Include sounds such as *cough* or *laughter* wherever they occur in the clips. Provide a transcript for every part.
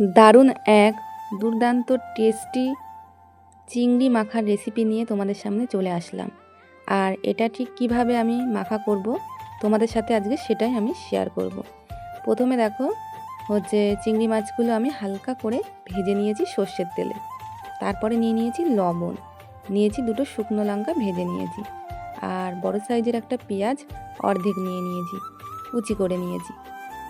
দারুণ এক দুর্দান্ত টেস্টি চিংড়ি মাখার রেসিপি নিয়ে তোমাদের সামনে চলে আসলাম। আর এটা ঠিক কীভাবে আমি মাখা করব তোমাদের সাথে আজকে সেটাই আমি শেয়ার করব। প্রথমে দেখো, হচ্ছে চিংড়ি মাছগুলো আমি হালকা করে ভেজে নিয়েছি সর্ষের তেলে। তারপরে নিয়ে নিয়েছি লবণ। নিয়েছি দুটো শুকনো লঙ্কা ভেজে নিয়েছি। আর বড় সাইজের একটা পেঁয়াজ অর্ধেক নিয়ে নিয়েছি। কুচি করে নিয়েছি।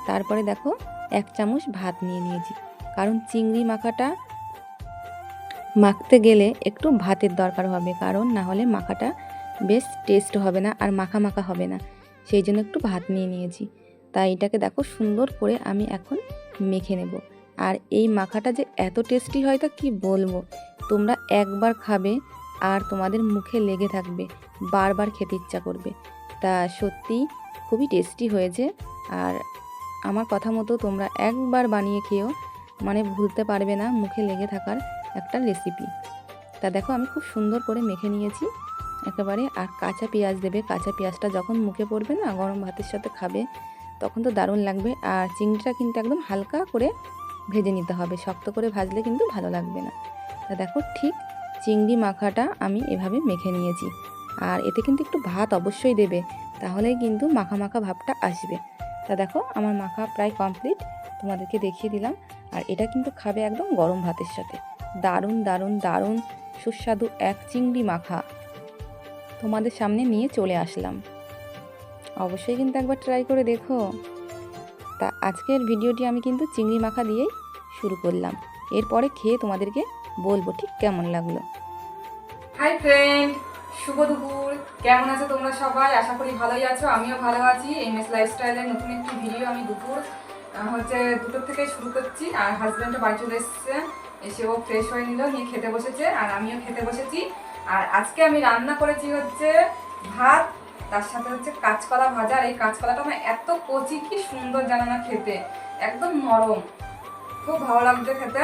তারপরে দেখো, এক চামচ ভাত নিয়ে নিয়েছি। কারণ চিংড়ি মাখাটা মাখতে গেলে একটু ভাতের দরকার হবে, কারণ না হলে মাখাটা বেশ টেস্ট হবে না আর মাখা মাখা হবে না। সেই জন্য একটু ভাত নিয়ে নিয়েছি। তাই এটাকে দেখো সুন্দর করে আমি এখন মেখে নেব। আর এই মাখাটা যে এত টেস্টি হয় তা কি বলব? তোমরা একবার খাবে আর তোমাদের মুখে লেগে থাকবে, বারবার খেতে ইচ্ছা করবে। তা সত্যি খুবই টেস্টি হয়েছে। আর আমার কথা মতো তোমরা একবার বানিয়ে খেয়েও মানে ভুলতে পারবে না মুখে লেগে থাকার একটা রেসিপি তা দেখো আমি খুব সুন্দর করে মেখে নিয়েছি। একেবারে আর কাঁচা পেঁয়াজ দেবে, কাঁচা পেঁয়াজটা যখন মুখে পড়বে না, গরম ভাতের সাথে খাবে, তখন তো দারুণ লাগবে। আর চিংড়িটা কিন্তু একদম হালকা করে ভেজে নিতে হবে, শক্ত করে ভাজলে কিন্তু ভালো লাগবে না। তা দেখো ঠিক চিংড়ি মাখাটা আমি এভাবে মেখে নিয়েছি। আর এতে কিন্তু একটু ভাত অবশ্যই দেবে, তাহলেই কিন্তু মাখা মাখা ভাবটা আসবে। তা দেখো আমার মাখা প্রায় কমপ্লিট তোমাদেরকে দেখিয়ে দিলাম। আর এটা কিন্তু খাবে একদম গরম ভাতের সাথে। দারুণ দারুণ দারুণ সুস্বাদু এক চিংড়ি মাখা। তোমাদের সামনে নিয়ে চলে আসলাম। অবশ্যই কিন্তু একবার ট্রাই করে দেখো। তা আজকের ভিডিওটি আমি কিন্তু চিংড়ি মাখা দিয়েই শুরু করলাম। এরপরে খেয়ে তোমাদেরকে বলব ঠিক কেমন লাগল। হাই ফ্রেন্ড শুভ দুপুর। কেমন আছো তোমরা সবাই? আশা করি ভালোই আছো। আমিও ভালো আছি। এম এস লাইফস্টাইলের নতুন একটি ভিডিও আমি দুপুর হচ্ছে দুটোর থেকে শুরু করছি আর হাজব্যান্ডও বাড়ি চলে এসেছে। এসে ও ফ্রেশ হয়ে নিল নিয়ে খেতে বসেছে আর আমিও খেতে বসেছি। আর আজকে আমি রান্না করেছি হচ্ছে ভাত তার সাথে হচ্ছে কাঁচকলা ভাজা আর এই কাঁচকলাটা আমার এত কচি কি সুন্দর জানো না খেতে একদম নরম। খুব ভালো লাগছে খেতে।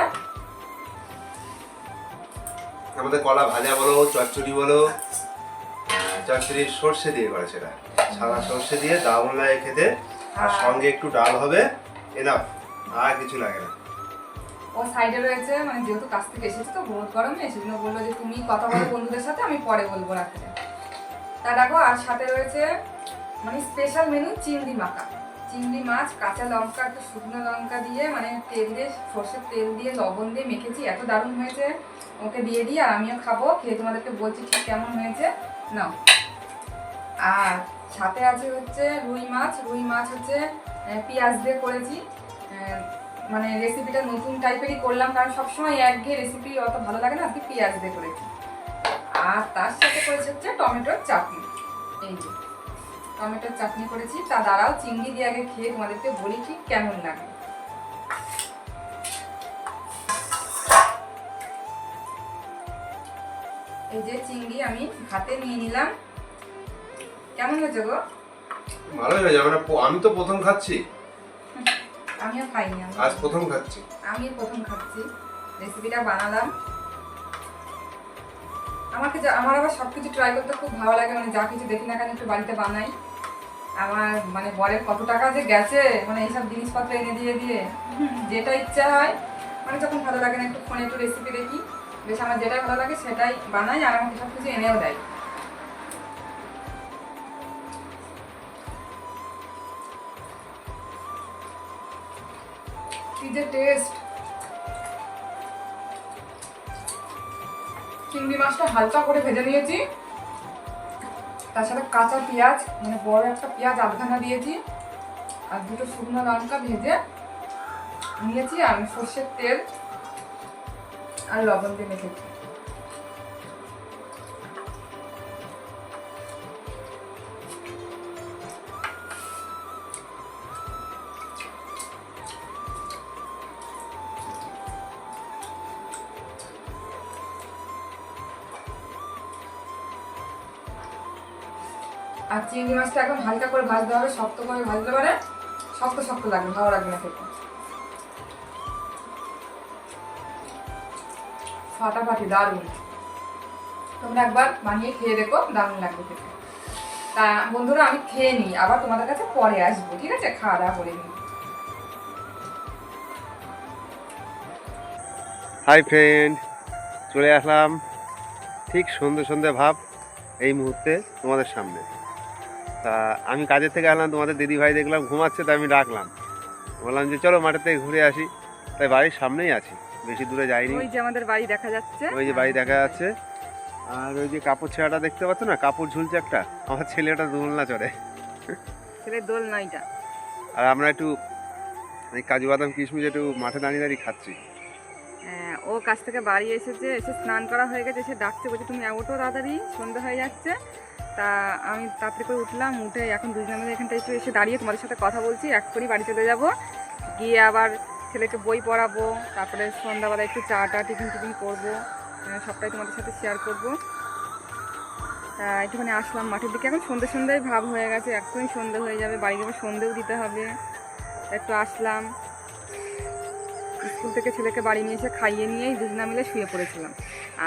আমাদের কলা ভাজা বলো চচ্চড়ি বলো চচ্চড়ি সর্ষে দিয়ে করে সেটা সাদা সর্ষে দিয়ে দারুণ লাগে খেতে আর সঙ্গে একটু ডাল হবে। মানে মানে চিংড়ি মাখা। চিংড়ি মাছ, কাঁচা লঙ্কা, একটু শুকনো লঙ্কা দিয়ে মানে তেল দিয়ে, সর্ষের তেল দিয়ে, লবণ দিয়ে মেখেছি। এত দারুণ হয়েছে, ওকে দিয়ে দিই, আর আমিও খাব। খেয়ে তোমাদেরকে বলছি ঠিক কেমন হয়েছে। নাও। আর সাথে আছে হচ্ছে রুই মাছ। রুই মাছ হচ্ছে পেঁয়াজ দিয়ে করেছি। মানে রেসিপিটা নতুন টাইপেরই করলাম, কারণ সবসময় একঘেয়ে রেসিপি অত ভালো লাগে না, আজকে পেঁয়াজ দিয়ে করেছি। আর তার সাথে করেছি হচ্ছে টমেটোর চাটনি। এই যে, টমেটোর চাটনি করেছি। তা দ্বারাও চিংড়ি দিয়ে আগে খেয়ে তোমাদেরকে বলি ঠিক কেমন লাগে। এই যে চিংড়ি আমি হাতে নিয়ে নিলাম। কেমন হয়েছে গো? ভালোই হয়ে যাবে না? আমি তো প্রথম খাচ্ছি। *laughs* আমিও খাইনি আজ প্রথম খাচ্ছি। আমি প্রথম খাচ্ছি। রেসিপিটা বানালাম। আমাকে আমার আবার সব কিছু ট্রাই করতে খুব ভালো লাগে মানে যা কিছু দেখি না কেন একটু বাড়িতে বানাই। আমার মানে বরের কত টাকা যে গেছে মানে এইসব জিনিসপত্র এনে দিয়ে দিয়ে। *laughs* যেটা ইচ্ছা হয় মানে যখন ভালো লাগে না একটু ফোনে একটু রেসিপি দেখি। বেশ আমার যেটা ভালো লাগে সেটাই বানাই আর আমাকে সব কিছু এনেও দেয়। কি যে টেস্ট চিংড়ি মাছটা হালকা করে ভেজে নিয়েছি। তাছাড়া কাঁচা পেঁয়াজ মানে বড় একটা পেঁয়াজ আধখানা দিয়েছি। আর দুটো শুকনো লঙ্কা ভেজে নিয়েছি, আর সর্ষের তেল আর লবণ দিয়ে মেখেছি। আর চিংড়ি মাছটা একদম হালকা করে ভাজতে হবে, শক্ত করে ভাজতে পারে। শক্ত শক্ত লাগবে, ভালো লাগবে না খেতে। ফাটাফাটি, দারুণ। তোমরা একবার বানিয়ে খেয়ে দেখো, দারুণ লাগবে খেতে। তা বন্ধুরা, আমি খেয়ে নিই, আবার তোমাদের কাছে পরে আসব, ঠিক আছে? খাওয়া দাওয়া করে নিই। হাই ফ্রেন্ড চলে আসলাম। ঠিক সন্ধে সন্ধে ভাব এই মুহূর্তে তোমাদের সামনে। তা আমি কাজের থেকে আসলাম তোমাদের দিদি ভাই দেখলাম ঘুমাচ্ছে তাই আমি ডাকলাম। বললাম যে চলো মাঠের থেকে ঘুরে আসি। তাই বাড়ির সামনেই আছি বেশি দূরে যাইনি। ওই যে আমাদের বাড়ি দেখা যাচ্ছে। ওই যে বাড়ি দেখা যাচ্ছে। আর ওই যে কাপড় ছেঁড়াটা দেখতে পাচ্ছ না? কাপড় ঝুলছে একটা। আমার ছেলেটা দোলনা চড়ে। ছেলের দোল নয়টা আর আমরা একটু এই কাজু বাদাম কিশমিশ একটু মাঠে দাঁড়িয়ে দাঁড়িয়ে খাচ্ছি। ও কাছ থেকে বাড়ি এসেছে, এসে স্নান করা হয়ে গেছে, এসে ডাকছে, বলছে, তুমি ওঠো তাড়াতাড়ি সন্ধ্যা হয়ে যাচ্ছে। তা আমি তাড়াতাড়ি করে উঠলাম, উঠে এখন দুজনে মিলে এখানটা একটু এসে দাঁড়িয়ে তোমাদের সাথে কথা বলছি এক করেই বাড়ি চলে যাব। গিয়ে আবার ছেলেকে বই পড়াবো, তারপরে সন্ধ্যাবেলা একটু চা টা, টিফিন টিফিন করব সবটাই তোমাদের সাথে শেয়ার করব। তা একটুখানি আসলাম মাঠের দিকে, এখন সন্ধ্যে সন্ধ্যায় ভাব হয়ে গেছে, এক্ষুনি সন্ধ্যে হয়ে যাবে, বাড়ি আবার সন্ধ্যেও দিতে হবে। একটু আসলাম। স্কুল থেকে ছেলেকে বাড়ি নিয়ে এসে খাইয়ে নিয়েই দুজনা মিলে শুয়ে পড়েছিলাম।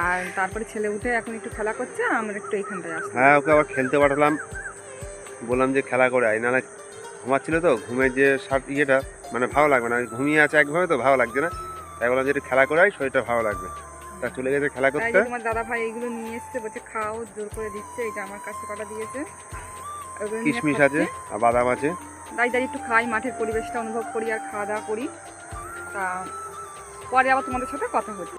আর তারপরে ছেলে উঠে এখন একটু খেলা করছে আমরা একটু এইখানটায় আসলাম হ্যাঁ ওকে আবার খেলতে পাঠালাম। বললাম যে খেলা করে আয় নাহলে ঘুমাচ্ছিল তো ঘুমের যে সার ইয়েটা মানে ভালো লাগবে না। ঘুমিয়ে আছে একভাবে তো ভালো লাগছে না। তাই বললাম যে একটু খেলা করে আয় শরীরটা ভালো লাগবে। তা চলে গেছে খেলা করতে। তোমার দাদা ভাই এগুলো নিয়ে এসছে বলছে খাও জোর করে দিচ্ছে এটা আমার কাছে কটা দিয়েছে। কিশমিশ আছে আর বাদাম আছে। দাঁড়িয়ে দাঁড়িয়ে একটু খাই মাঠের পরিবেশটা অনুভব করি আর খাওয়া দাওয়া করি। তা পরে আবার তোমাদের সাথে কথা হচ্ছে।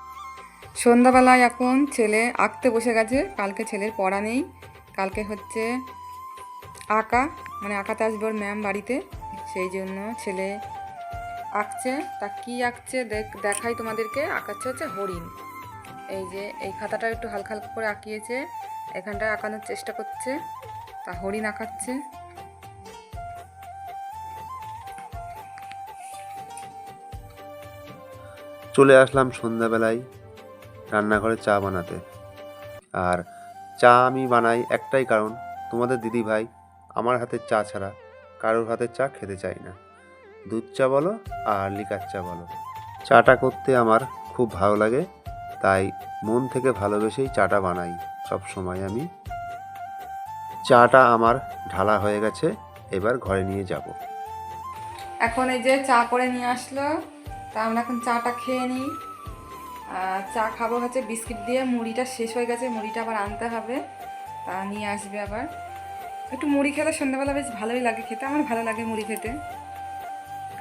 সন্ধ্যাবেলায় এখন ছেলে আঁকতে বসে গেছে, কালকে ছেলের পড়া নেই, কালকে হচ্ছে আঁকা মানে আঁকাতে আসবে ওর ম্যাম বাড়িতে, সেই জন্য ছেলে আঁকছে, তা কি আঁকছে দেখ, দেখাই তোমাদেরকে, আঁকাচ্ছে হচ্ছে হরিণ। এই যে এই খাতাটা একটু হালকা হালকা করে আঁকিয়েছে, এখানটায় আঁকানোর চেষ্টা করছে, তা হরিণ আঁকাচ্ছে। চলে আসলাম সন্ধ্যাবেলায় রান্নাঘরে চা বানাতে। আর চা আমি বানাই একটাই কারণ, তোমাদের দিদি ভাই আমার হাতের চা ছাড়া কারোর হাতের চা খেতে চাই না। দুধ চা বলো আর লিকার চা বলো। চাটা করতে আমার খুব ভালো লাগে, তাই মন থেকে ভালোবেসেই চাটা বানাই সব সময় আমি। চাটা আমার ঢালা হয়ে গেছে, এবার ঘরে নিয়ে যাব। এখন এই যে চা করে নিয়ে আসলো তা আমরা এখন চাটা খেয়ে নিই। চা খাব হচ্ছে বিস্কিট দিয়ে। মুড়িটা শেষ হয়ে গেছে, মুড়িটা আবার আনতে হবে। তা নিয়ে আসবে আবার। একটু মুড়ি খেলে সন্ধ্যাবেলা বেশ ভালোই লাগে খেতে, আমার ভালো লাগে মুড়ি খেতে।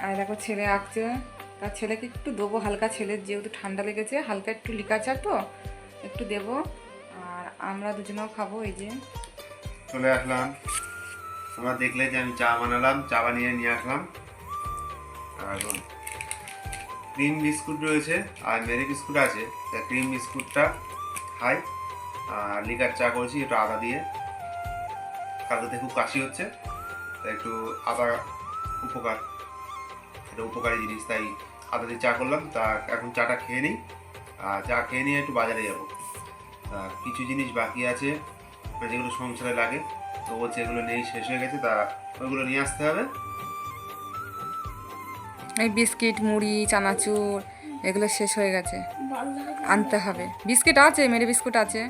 আর দেখো ছেলে আঁকছে তার ছেলেকে একটু দেবো, হালকা ছেলের যেহেতু ঠান্ডা লেগেছে, হালকা একটু লিকা চা তো, একটু দেবো। আর আমরা দুজনেও খাব এই যে। চলে আসলাম। তোমরা দেখলে যে আমি চা বানালাম, চা বানিয়ে নিয়ে আসলাম। আর ক্রিম বিস্কুট রয়েছে আর মেরি বিস্কুট আছে। তা ক্রিম বিস্কুটটা খাই। আর লিকার চা করেছি, একটু আদা দিয়ে। কালকে খুব কাশি হচ্ছে তাই একটু আদা উপকার এটা উপকারী জিনিস, তাই আদা দিয়ে চা করলাম। তা এখন চাটা খেয়ে নিই। আর চা খেয়ে নিয়ে একটু বাজারে যাব। কিছু জিনিস বাকি আছে, যেগুলো সংসারে লাগে, তো বলছে এগুলো নেই শেষ হয়ে গেছে, তা ওইগুলো নিয়ে আসতে হবে। এই বিস্কিট, মুড়ি, চানাচুর, এগুলো শেষ হয়ে গেছে। আনতে হবে। বিস্কিট আছে, মেরি বিস্কুট আছে,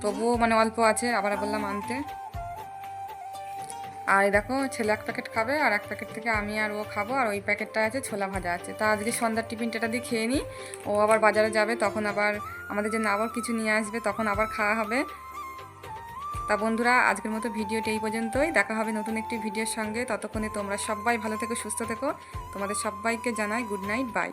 তবুও মানে অল্প আছে, আবার বললাম আনতে। আর দেখো, ছেলে এক প্যাকেট খাবে, আর এক প্যাকেট থেকে আমি আর ও খাব, আর ওই প্যাকেটটা আছে ছোলা ভাজা আছে। তা আজকে সন্ধ্যার টিফিনটা দিয়ে খেয়ে নিই ও আবার বাজারে যাবে, তখন আবার আমাদের জন্য আবার কিছু নিয়ে আসবে, তখন আবার খাওয়া হবে। তা বন্ধুরা, আজকের মতো ভিডিওটি এই পর্যন্তই। দেখা হবে নতুন একটি ভিডিওর সঙ্গে। ততক্ষণে তোমরা সবাই ভালো থেকো, সুস্থ থেকো। তোমাদের সবাইকে জানাই গুড নাইট, বাই।